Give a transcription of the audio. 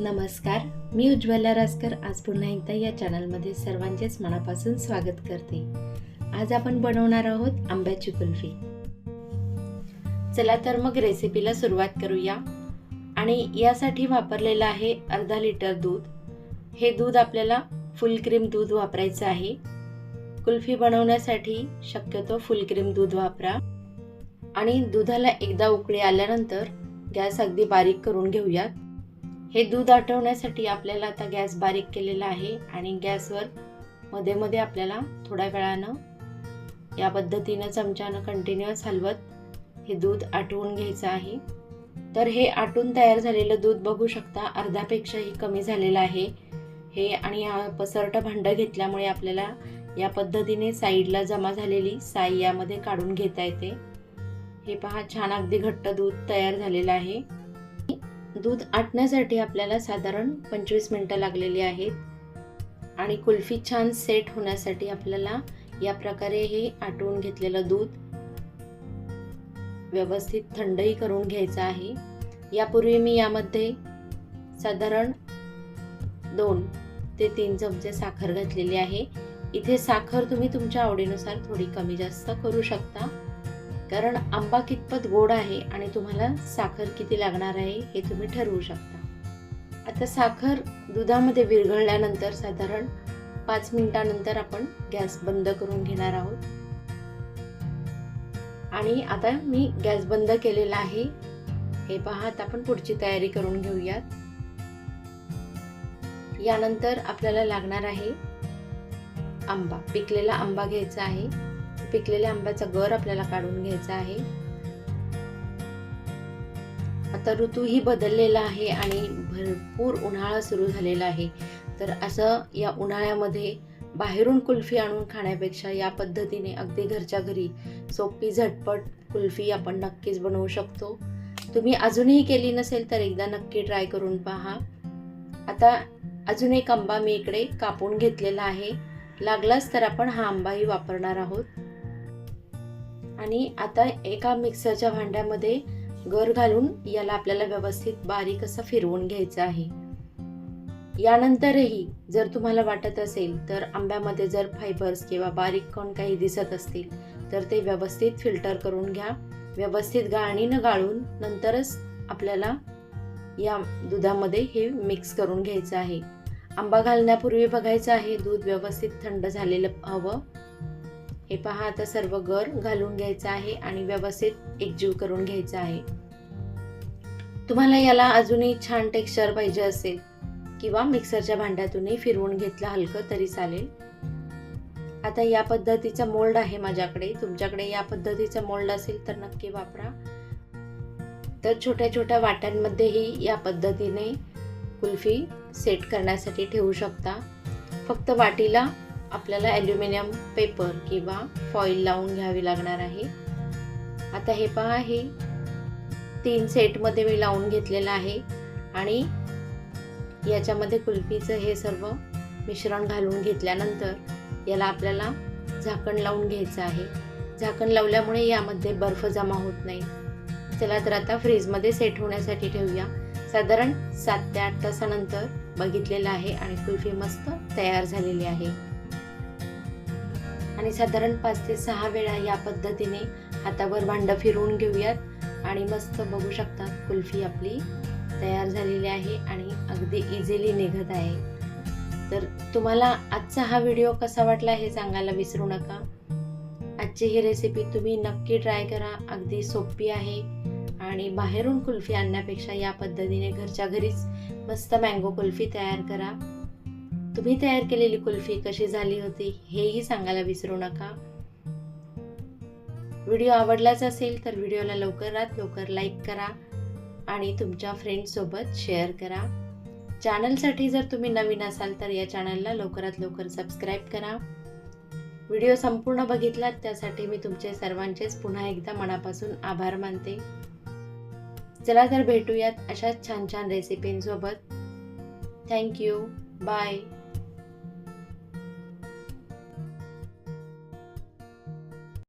नमस्कार मी उज्ज्वला रासकर आज पुन्हा एकदा या चॅनलमध्ये सर्वांचेच मनापासून स्वागत करते. आज आपण बनवणार आहोत आंब्याची कुल्फी. चला तर मग रेसिपीला सुरुवात करूया. आणि यासाठी वापरलेलं आहे अर्धा लिटर दूध. हे दूध आपल्याला फुल क्रीम दूध वापरायचं आहे. कुल्फी बनवण्यासाठी शक्यतो फुल क्रीम दूध वापरा. आणि दुधाला एकदा उकळी आल्यानंतर गॅस अगदी बारीक करून घेऊयात. हे दूध आटवण्यासाठी आपल्याला आता गॅस बारीक केलेला आहे आणि गॅसवर मध्ये मध्ये आपल्याला थोड्या वेळानं या पद्धतीनं चमच्यानं कंटिन्युअस हलवत हे दूध आटवून घ्यायचं आहे. तर हे आटून तयार झालेलं दूध बघू शकता अर्ध्यापेक्षाही कमी झालेलं आहे. हे आणि हा पसरटं भांडं घेतल्यामुळे आपल्याला या पद्धतीने साईडला जमा झालेली साई यामध्ये काढून घेता येते. हे पहा छान अगदी घट्ट दूध तयार झालेलं आहे. दूध आटण्यासाठी आपल्याला साधारण पंचवीस मिनटं लागलेली आहेत. आणि कुल्फी छान सेट होण्यासाठी आपल्याला या प्रकारे हे आटवून घेतलेलं दूध व्यवस्थित थंडही करून घ्यायचं आहे. यापूर्वी मी यामध्ये साधारण दोन ते तीन चमचे साखर घातलेली आहे. इथे साखर तुम्ही तुमच्या आवडीनुसार थोडी कमी जास्त करू शकता. कारण आंबा कितपत गोड आहे आणि तुम्हाला साखर किती लागणार आहे हे तुम्ही ठरवू शकता. आता साखर दुधामध्ये विरघळल्यानंतर साधारण पाच मिनिटानंतर आपण गॅस बंद करून घेणार आहोत. आणि आता मी गॅस बंद केलेला आहे. हे पहा आता आपण पुढची तयारी करून घेऊयात. यानंतर आपल्याला लागणार आहे आंबा. पिकलेला आंबा घ्यायचा आहे. पिकलेल्या आंब्याचा गर आपल्याला काढून घ्यायचा आहे. आता ऋतूही बदललेला आहे आणि भरपूर उन्हाळा सुरू झालेला आहे. तर असं या उन्हाळ्यामध्ये बाहेरून कुल्फी आणून खाण्यापेक्षा या पद्धतीने अगदी घरच्या घरी सोपी झटपट कुल्फी आपण नक्कीच बनवू शकतो. तुम्ही अजूनही केली नसेल तर एकदा नक्की ट्राय करून पहा. आता अजून एक आंबा मी इकडे कापून घेतलेला आहे. लागलाच तर आपण हा आंबाही वापरणार आहोत. आणि आता एका मिक्सरच्या भांड्यामध्ये गर घालून याला आपल्याला व्यवस्थित बारीक असं फिरवून घ्यायचं आहे. यानंतरही जर तुम्हाला वाटत असेल तर आंब्यामध्ये जर फायबर्स किंवा बारीक कण काही दिसत असतील तर ते व्यवस्थित फिल्टर करून घ्या. व्यवस्थित गाळणीनं गाळून नंतरच आपल्याला या दुधामध्ये हे मिक्स करून घ्यायचं आहे. आंबा घालण्यापूर्वी बघायचं आहे दूध व्यवस्थित थंड झालेलं हवं. हे पहा आता सर्व गर घालून घ्यायचं आहे आणि व्यवस्थित एकजीव करून घ्यायचं आहे. तुम्हाला याला अजूनही छान टेक्स्चर पाहिजे असेल किंवा मिक्सरच्या भांड्यातूनही फिरवून घेतलं हलकं तरी चालेल. आता या पद्धतीचा मोल्ड आहे माझ्याकडे. तुमच्याकडे या पद्धतीचा मोल्ड असेल तर नक्की वापरा. तर छोट्या छोट्या वाट्यांमध्येही या पद्धतीने कुल्फी सेट करण्यासाठी ठेवू शकता. फक्त वाटीला आपल्याला ॲल्युमिनियम पेपर किंवा फॉईल लावून घ्यावी लागणार आहे. आता हे पहा हे तीन सेटमध्ये मी लावून घेतलेलं आहे. आणि याच्यामध्ये कुल्फीचं हे सर्व मिश्रण घालून घेतल्यानंतर याला आपल्याला झाकण लावून घ्यायचं आहे. झाकण लावल्यामुळे यामध्ये बर्फ जमा होत नाही. चला तर आता फ्रीजमध्ये सेट होण्यासाठी ठेवूया. साधारण सात ते आठ तासानंतर बघितलेलं आहे आणि कुल्फी मस्त तयार झालेली आहे. आणि साधारण पाच ते सहा वेळा या पद्धतीने हातावर भांडं फिरवून घेऊयात. आणि मस्त बघू शकता कुल्फी आपली तयार झालेली आहे आणि अगदी इझिली निघत आहे. तर तुम्हाला आजचा हा व्हिडिओ कसा वाटला हे सांगायला विसरू नका. आजची ही रेसिपी तुम्ही नक्की ट्राय करा. अगदी सोपी आहे. आणि बाहेरून कुल्फी आणण्यापेक्षा या पद्धतीने घरच्या घरीच मस्त मँगो कुल्फी तयार करा. तुम्ही तयार केलेली कुल्फी कशी झाली होती हेही सांगायला विसरू नका. व्हिडिओ आवडलाच असेल तर व्हिडिओला लवकरात लवकर लाईक करा आणि तुमच्या फ्रेंड्ससोबत शेअर करा. चॅनलसाठी जर तुम्ही नवीन असाल तर या चॅनलला लवकरात लवकर सबस्क्राईब करा. व्हिडिओ संपूर्ण बघितलात त्यासाठी मी तुमचे सर्वांचेच पुन्हा एकदा मनापासून आभार मानते. चला तर भेटूयात अशाच छान छान रेसिपींसोबत थँक्यू बाय